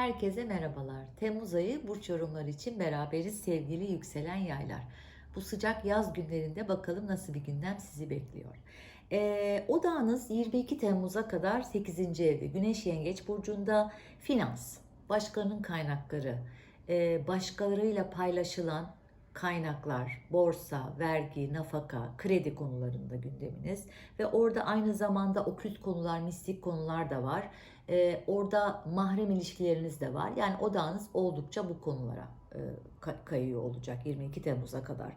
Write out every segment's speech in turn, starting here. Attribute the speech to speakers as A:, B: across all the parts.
A: Herkese merhabalar. Temmuz ayı burç yorumları için beraberiz sevgili yükselen yaylar. Bu sıcak yaz günlerinde bakalım nasıl bir gündem sizi bekliyor. Ee, odağınız 22 Temmuz'a kadar 8. evde. Güneş Yengeç Burcu'nda finans, başkalarının kaynakları, e, başkalarıyla paylaşılan kaynaklar, borsa, vergi, nafaka, kredi konularında gündeminiz ve orada aynı zamanda okült konular, mistik konular da var. Ee, orada mahrem ilişkileriniz de var. Yani odağınız oldukça bu konulara kayıyor olacak 22 Temmuz'a kadar.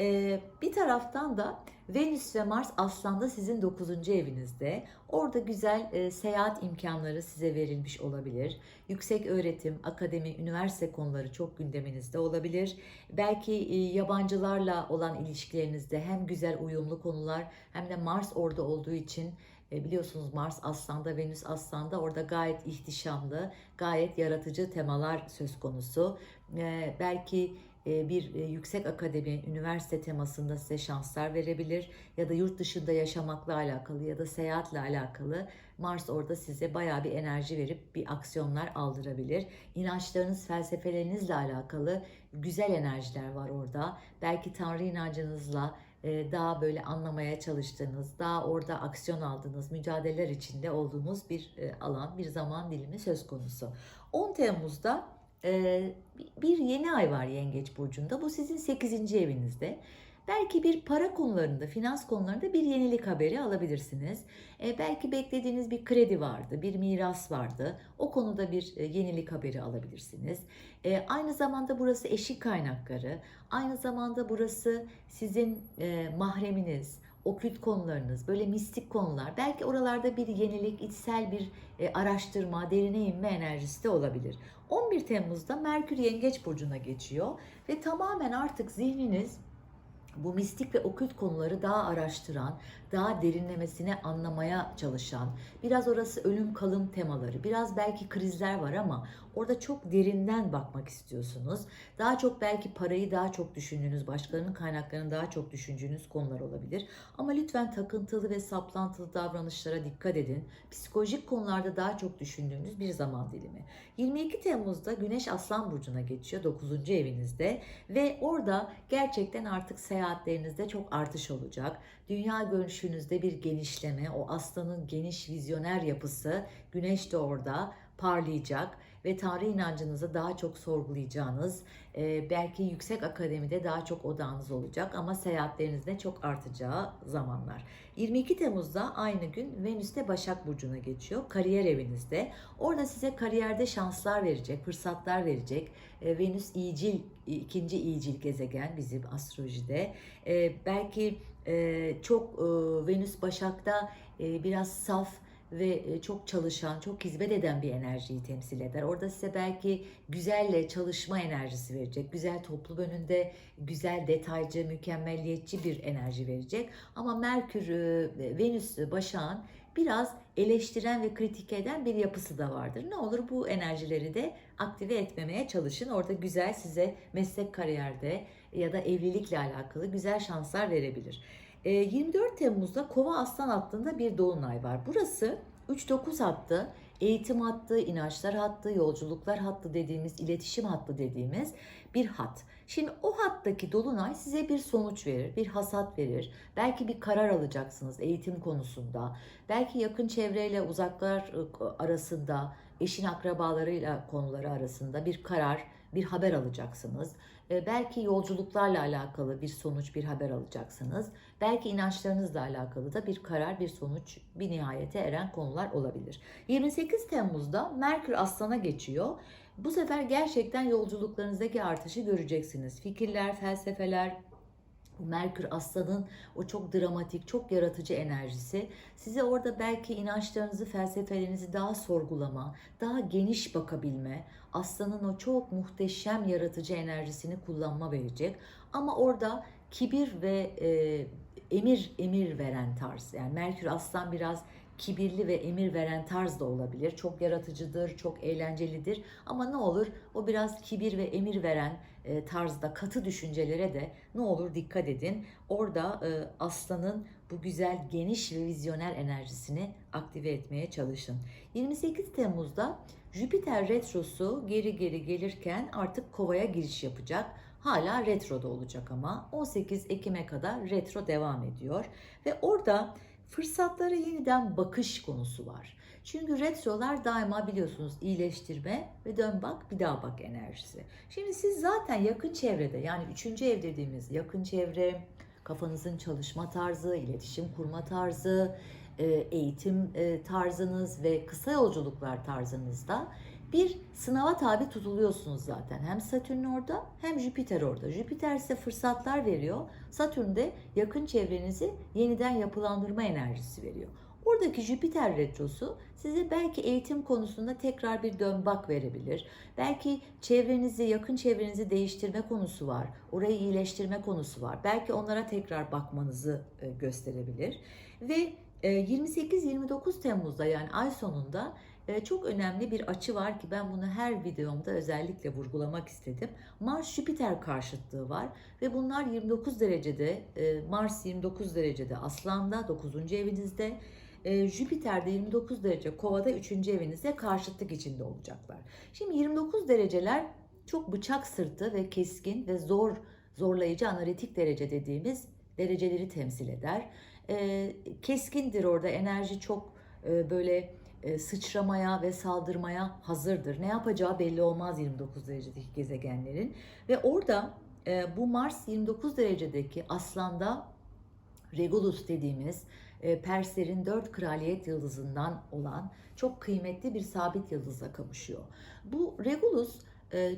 A: Ee, bir taraftan da Venüs ve Mars Aslan'da sizin 9. evinizde. Orada güzel e, seyahat imkanları size verilmiş olabilir. Yüksek öğretim, akademi, üniversite konuları çok gündeminizde olabilir. Belki e, yabancılarla olan ilişkilerinizde hem güzel uyumlu konular hem de Mars orada olduğu için e, biliyorsunuz Mars Aslan'da, Venüs Aslan'da orada gayet ihtişamlı, gayet yaratıcı temalar söz konusu. E, belki e, bir e, yüksek akademi, üniversite temasında size şanslar verebilir ya da yurt dışında yaşamakla alakalı ya da seyahatle alakalı Mars orada size bayağı bir enerji verip bir aksiyonlar aldırabilir. İnançlarınız, felsefelerinizle alakalı güzel enerjiler var orada. Belki Tanrı inancınızla daha böyle anlamaya çalıştığınız, daha orada aksiyon aldığınız, mücadeleler içinde olduğunuz bir e, alan, bir zaman dilimi söz konusu. 10 Temmuz'da e, bir yeni ay var Yengeç Burcu'nda. Bu sizin 8. evinizde. Belki bir para konularında, finans konularında bir yenilik haberi alabilirsiniz. E, belki beklediğiniz bir kredi vardı, bir miras vardı. O konuda bir e, yenilik haberi alabilirsiniz. E, aynı zamanda burası eşik kaynakları, aynı zamanda burası sizin e, mahreminiz, okült konularınız, böyle mistik konular. Belki oralarda bir yenilik, içsel bir e, araştırma, derine inme enerjisi de olabilir. 11 Temmuz'da Merkür Yengeç Burcu'na geçiyor ve tamamen artık zihniniz bu mistik ve okült konuları daha araştıran, daha derinlemesine anlamaya çalışan, biraz orası ölüm kalım temaları, biraz belki krizler var ama orada çok derinden bakmak istiyorsunuz. Daha çok belki parayı daha çok düşündüğünüz, başkalarının kaynaklarını daha çok düşündüğünüz konular olabilir. Ama lütfen takıntılı ve saplantılı davranışlara dikkat edin. Psikolojik konularda daha çok düşündüğünüz bir zaman dilimi. 22 Temmuz'da Güneş Aslan Burcu'na geçiyor 9. evinizde ve orada gerçekten artık seyahatlerinizde çok artış olacak. Dünya görüşünüzde bir genişleme, o aslanın geniş vizyoner yapısı Güneş de orada parlayacak ve Tanrı inancınızı daha çok sorgulayacağınız, e, belki yüksek akademide daha çok odağınız olacak ama seyahatlerinizde çok artacağı zamanlar. 22 Temmuz'da aynı gün Venüs de Başak Burcu'na geçiyor. Kariyer evinizde. Orada size kariyerde şanslar verecek, fırsatlar verecek. E, Venüs iyicil, ikinci iyicil gezegen bizim astrolojide. E, belki e, çok e, Venüs Başak'ta e, biraz saf, ve e, çok çalışan, çok hizmet eden bir enerjiyi temsil eder. Orada size belki güzelle çalışma enerjisi verecek. Güzel toplum önünde güzel, detaycı, mükemmelliyetçi bir enerji verecek. Ama Merkür, e, Venüs Başak'ın biraz eleştiren ve kritik eden bir yapısı da vardır. Ne olur bu enerjileri de aktive etmemeye çalışın. Orada güzel size meslek kariyerde ya da evlilikle alakalı güzel şanslar verebilir. E, 24 Temmuz'da Kova Aslan hattında bir dolunay var. Burası 3-9 hattı, eğitim hattı, inançlar hattı, yolculuklar hattı dediğimiz, iletişim hattı dediğimiz bir hat. Şimdi o hattaki dolunay size bir sonuç verir, bir hasat verir. Belki bir karar alacaksınız eğitim konusunda. Belki yakın çevreyle uzaklar arasında, eşin akrabalarıyla konuları arasında bir karar, bir haber alacaksınız. E, belki yolculuklarla alakalı bir sonuç, bir haber alacaksınız. Belki inançlarınızla alakalı da bir karar, bir sonuç, bir nihayete eren konular olabilir. 28 Temmuz'da Merkür Aslan'a geçiyor. Bu sefer gerçekten yolculuklarınızdaki artışı göreceksiniz. Fikirler, felsefeler, Merkür Aslan'ın o çok dramatik, çok yaratıcı enerjisi size orada belki inançlarınızı, felsefelerinizi daha sorgulama, daha geniş bakabilme, Aslan'ın o çok muhteşem yaratıcı enerjisini kullanma verecek. Ama orada kibir ve e, emir emir veren tarz. Yani Merkür Aslan biraz kibirli ve emir veren tarz da olabilir. Çok yaratıcıdır, çok eğlencelidir ama ne olur o biraz kibir ve emir veren e, tarzda katı düşüncelere de ne olur dikkat edin. Orada e, aslanın bu güzel, geniş ve vizyoner enerjisini aktive etmeye çalışın. 28 Temmuz'da Jüpiter retrosu geri geri gelirken artık kovaya giriş yapacak. Hala retroda olacak ama 18 Ekim'e kadar retro devam ediyor ve orada fırsatlara yeniden bakış konusu var. Çünkü retrolar daima biliyorsunuz iyileştirme ve dön bak bir daha bak enerjisi. Şimdi siz zaten yakın çevrede yani üçüncü ev dediğimiz yakın çevre, kafanızın çalışma tarzı, iletişim kurma tarzı, e, eğitim e, tarzınız ve kısa yolculuklar tarzınızda bir sınava tabi tutuluyorsunuz zaten. Hem Satürn orada hem Jüpiter orada. Jüpiter size fırsatlar veriyor. Satürn de yakın çevrenizi yeniden yapılandırma enerjisi veriyor. Oradaki Jüpiter retrosu size belki eğitim konusunda tekrar bir dön bak verebilir. Belki çevrenizi, yakın çevrenizi değiştirme konusu var. Orayı iyileştirme konusu var. Belki onlara tekrar bakmanızı e, gösterebilir. Ve 28-29 Temmuz'da yani ay sonunda e, çok önemli bir açı var ki ben bunu her videomda özellikle vurgulamak istedim. Mars Jüpiter karşıtlığı var ve bunlar 29 derecede e, Mars 29 derecede Aslan'da 9. evinizde e, Jüpiter de 29 derece Kova'da 3. evinizde karşıtlık içinde olacaklar. Şimdi 29 dereceler çok bıçak sırtı ve keskin ve zor zorlayıcı analitik derece dediğimiz dereceleri temsil eder. keskindir orada enerji çok böyle e, sıçramaya ve saldırmaya hazırdır. Ne yapacağı belli olmaz 29 derecedeki gezegenlerin. Ve orada e, bu Mars 29 derecedeki aslanda Regulus dediğimiz e, Perslerin dört kraliyet yıldızından olan çok kıymetli bir sabit yıldızla kavuşuyor. Bu Regulus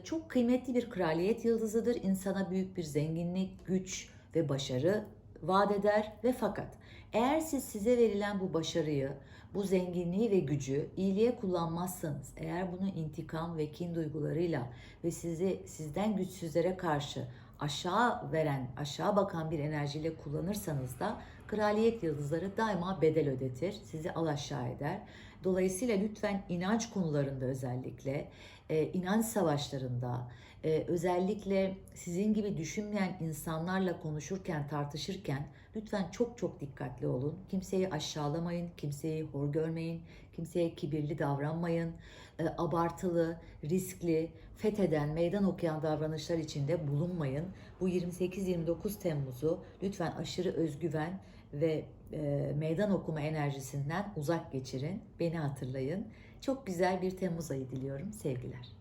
A: çok kıymetli bir kraliyet yıldızıdır. İnsana büyük bir zenginlik, güç ve başarı vaat eder ve fakat eğer siz size verilen bu başarıyı, bu zenginliği ve gücü iyiliğe kullanmazsanız, eğer bunu intikam ve kin duygularıyla ve sizi sizden güçsüzlere karşı aşağı veren, aşağı bakan bir enerjiyle kullanırsanız da kraliyet yıldızları daima bedel ödetir, sizi alaşağı eder. Dolayısıyla lütfen inanç konularında özellikle, e, inanç savaşlarında, e, özellikle sizin gibi düşünmeyen insanlarla konuşurken, tartışırken lütfen çok çok dikkatli olun. Kimseyi aşağılamayın, kimseyi hor görmeyin, kimseye kibirli davranmayın. E, abartılı, riskli, fetheden, meydan okuyan davranışlar içinde bulunmayın. Bu 28-29 Temmuz'u lütfen aşırı özgüven ve e, meydan okuma enerjisinden uzak geçirin. Beni hatırlayın. Çok güzel bir Temmuz ayı diliyorum. Sevgiler.